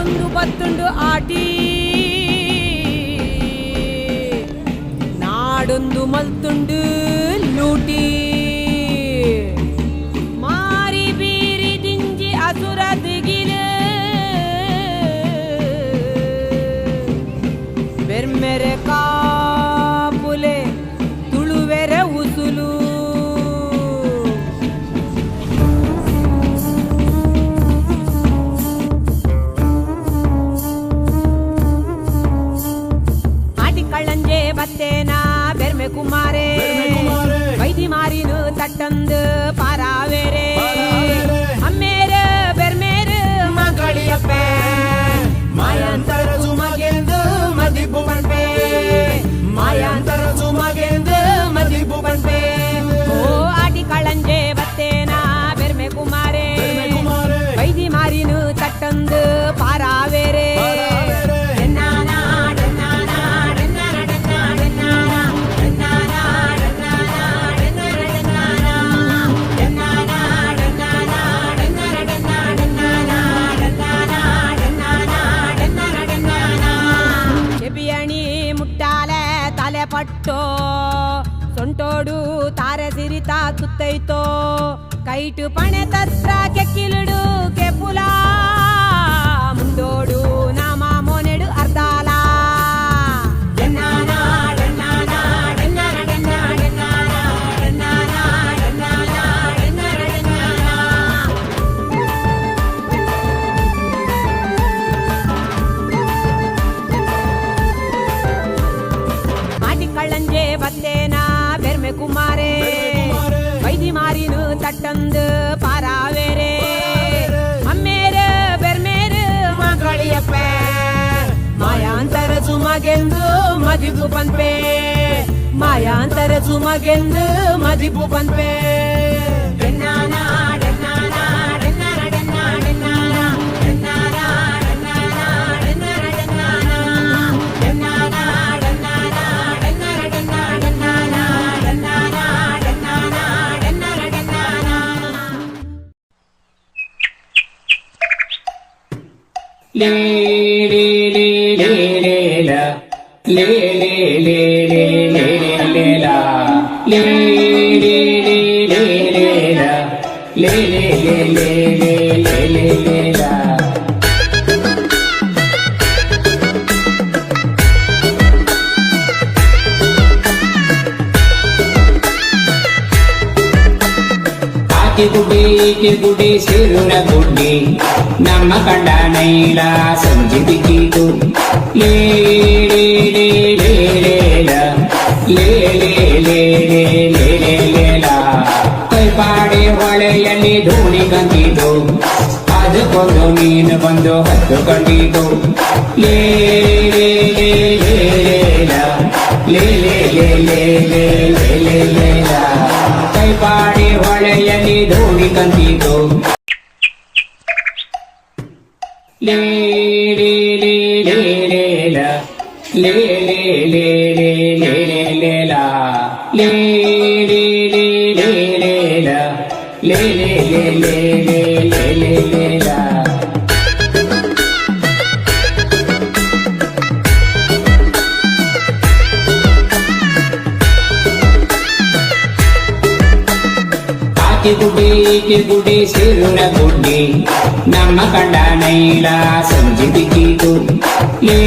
ಆರೊಂದು ಬತ್ತೊಂದು ಆಟಿ ನಾಡೊಂದು ಮಲ್ತುಂಡು ಲೂಟಿ பட்டந்து பராவேரே. ಮಟ್ಟೋ ಸೊಂಟೋಡು ತಾರೆ ಸಿರಿತ ತುತ್ತೈತೋ ಕೈಟು ಪಣೆ ತತ್ರ ಕೆಕ್ಕಿಲುಡು ಕೆಪುಲಾ கட்டந்து பாராவேரே. அம்மேரு பெர்மேரு மாங்கழியப்ப. மாயாந்தர சுமகெந்து மதிப்பு பண்பே. மாயாந்தர சுமகெந்து மதிப்பு பண்பே. లే లే లే లే లే ಆಕೆ ಗುಡಿ ಈಕೆ ಗುಡಿ ಸೇರುನ ಗುಡ್ಡಿ ನಮ್ಮ ಕಂಡ ನೈಲ ಸಂಜೆ ಬಿಕ್ಕಿತು ಲೇ ಲೇ ಲೇ ಲೇ ಲೇ ಲ. ಲೇ ಲೇ ಲೇ ಲೇ ಲೇ ಲೇ ಲೇ ಲ. ಕೈಪಾಡಿ ಹೊಳೆಯಲ್ಲಿ ಧೂಳಿ ಕಂದಿತು ಅದಕ್ಕೊಂದು ಮೀನು ಬಂದು ಹತ್ತು ಕಂಡಿತು ಲೇ ಲೇ ಲೇ ಲೇ ಲೇ ಲ. ಲೇ ಲೇ ಲೇ ಲೇ ಲೇ ಲೇ ಪಾಡಿ ಹೊಳೆಯಲಿ ಧೂಳಿ ಕಂದಿತು ಲೇ ಲೇ ಲೇ ಲೇ ಕಿಗುಡಿ ಕಿಗುಡಿ ಸಿರುಳ ಗುಡ್ಡಿ ನಮ್ಮ ಕಂಡ ನೈಲ ಸಂಜಿತಿ ಕಿಗು ಲೇ